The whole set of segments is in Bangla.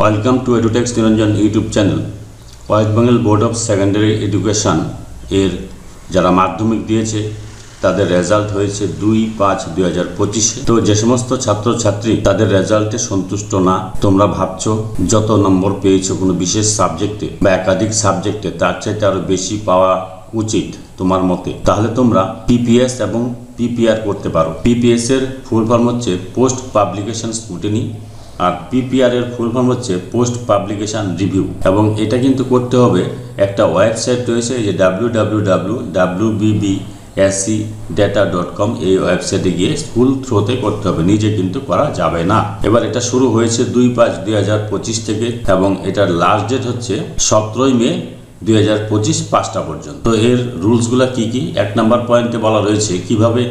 Welcome to Edutex Niranjan YouTube channel. West Bengal board of secondary education এর যারা মাধ্যমিক দিয়েছে, তাদের রেজাল্ট হয়েছে দুই পাঁচ দুই হাজার পঁচিশে। তো যে সমস্ত ছাত্রছাত্রী, তাদের রেজাল্টে সন্তুষ্ট না, তোমরা ভাবছ যত নম্বর পেয়েছ কোনো বিশেষ সাবজেক্টে বা একাধিক সাবজেক্টে, তার চাইতে আরও বেশি পাওয়া উচিত তোমার মতে। তাহলে তোমরা পিপিএস এবং পিপিআর করতে পারো। পিপিএস এর ফুল ফর্ম হচ্ছে পোস্ট পাবলিকেশন স্কুটিনি আর পিপিআর এর ফুল ফর্ম হচ্ছে পোস্ট পাবলিকেশন রিভিউ এবং এটা কিন্তু করতে হবে একটা ওয়েবসাইট রয়েছে যে W W S C data dot com এই ওয়েবসাইটে গিয়ে স্কুল থ্রোতে করতে হবে, নিজে কিন্তু করা যাবে না। এবার এটা শুরু হয়েছে দুই পাঁচ দুই হাজার পঁচিশ থেকে এবং এটার লাস্ট ডেট হচ্ছে সতেরোই মে দুই হাজার পঁচিশ পাঁচটা পর্যন্ত। তো এর রুলসগুলো কি কি? এক নাম্বার পয়েন্টে বলা রয়েছে কীভাবে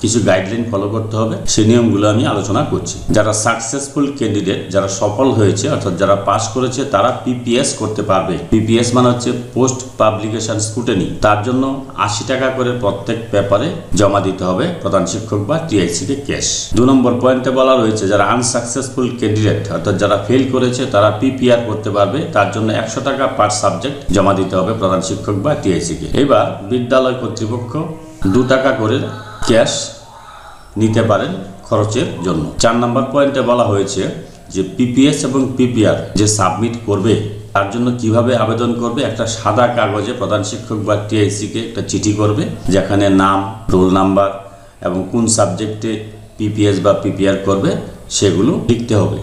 কিছু গাইডলাইন ফলো করতে হবে। সেই নিয়মগুলো আমি আলোচনা করছি। যারা সাকসেসফুল ক্যান্ডিডেট যারা সফল হয়েছে, অর্থাৎ যারা পাশ করেছে, তারা পিপিএস করতে পারবে। পিপিএস মানে হচ্ছে পোস্ট পাবলিকেশন স্কুটেনি তার জন্য আশি টাকা করে প্রত্যেক পেপারে জমা দিতে হবে, প্রধান শিক্ষক বা টিআইসি কে ক্যাশ দু নম্বর পয়েন্টে বলা রয়েছে, যারা আনসাকসেসফুল ক্যান্ডিডেট অর্থাৎ যারা ফেল করেছে, তারা পিপিআর করতে পারবে। তার জন্য একশো টাকা পার সাবজেক্ট জমা দিতে হবে, প্রধান শিক্ষক বা টিআইসি কে। এবার বিদ্যালয় কর্তৃপক্ষ দু টাকা করে ক্যাশ নিতে পারেন খরচের জন্য। চার নাম্বার পয়েন্টে বলা হয়েছে যে পিপিএস এবং পিপিআর যে সাবমিট করবে, তার জন্য কীভাবে আবেদন করবে? একটা সাদা কাগজে প্রধান শিক্ষক বা টিআইসিকে একটা চিঠি করবে, যেখানে নাম, রোল নাম্বার এবং কোন সাবজেক্টে পিপিএস বা পিপিআর করবে, সেগুলো লিখতে হবে।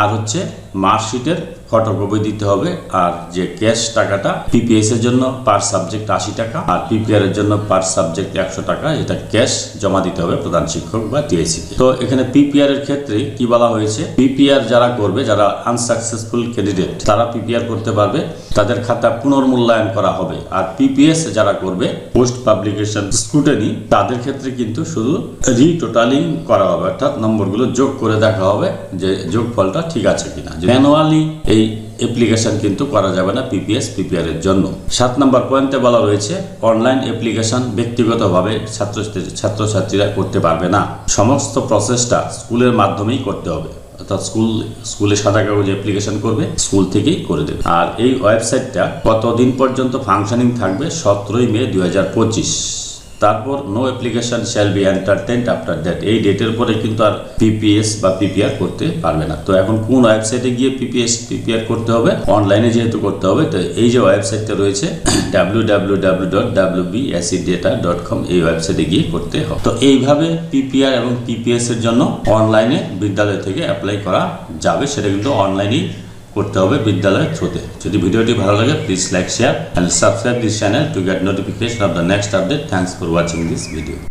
আর হচ্ছে মার্কশিটের ফটোকপি দিতে হবে, আর যে ক্যাশ টাকাটা পিপিএস এর জন্য পার সাবজেক্ট আশি টাকা, আর পিপিআর এর জন্য পার সাবজেক্ট একশো টাকা এটা ক্যাশ জমা দিতে হবে প্রধান শিক্ষক বা টিআইসি তো এখানে পিপিআর এর ক্ষেত্রে কি বলা হয়েছে? পিপিআর যারা করবে, যারা আনসাকসেসফুল ক্যান্ডিডেট তারা পিপিআর করতে পারবে, তাদের খাতা পুনর্মূল্যায়ন করা হবে। আর পিপিএস যারা করবে পোস্ট পাবলিকেশন স্ক্রুটেনি তাদের ক্ষেত্রে কিন্তু শুধু রিটোটালিং করা হবে, অর্থাৎ নম্বরগুলো যোগ করে দেখা হবে যে যোগফলটা ঠিক আছে কিনা। ম্যানুয়ালি এই অ্যাপ্লিকেশন কিন্তু করা যাবে না পিপিএস পিপিআর এর জন্য। সাত নম্বর পয়েন্টে বলা রয়েছে অনলাইন অ্যাপ্লিকেশন ব্যক্তিগতভাবে ছাত্র ছাত্রছাত্রীরা করতে পারবে না। সমস্ত প্রসেসটা স্কুলের মাধ্যমেই করতে হবে। অর্থাৎ স্কুল স্কুলে সাদা কাগজে অ্যাপ্লিকেশন করবে, স্কুল থেকেই করে দেবে। আর এই ওয়েবসাইটটা কতদিন পর্যন্ত ফাংশনিং থাকবে? সতেরোই মে দুই হাজার পঁচিশ। তারপর no application shall be entertained after that এই ডেটের পরে কিন্তু আর পিপিএস বা পিপিআর করতে পারবে না। তো এখন কোন ওয়েবসাইটে গিয়ে পিপিএস পিপিআর করতে হবে? অনলাইনে যেহেতু করতে হবে, তো এই যে ওয়েবসাইটটা রয়েছে W W W dot W B S E data dot com এই ওয়েবসাইটে গিয়ে করতে হবে। তো এইভাবে পিপিআর এবং পিপিএস এর জন্য অনলাইনে বিদ্যালয় থেকে অ্যাপ্লাই করা যাবে। সেটা কিন্তু অনলাইনেই করতে হবে বিদ্যালয়ের থ্রুতে যদি ভিডিওটি ভালো লাগে please like share and subscribe this channel to get notification of the next update thanks for watching this video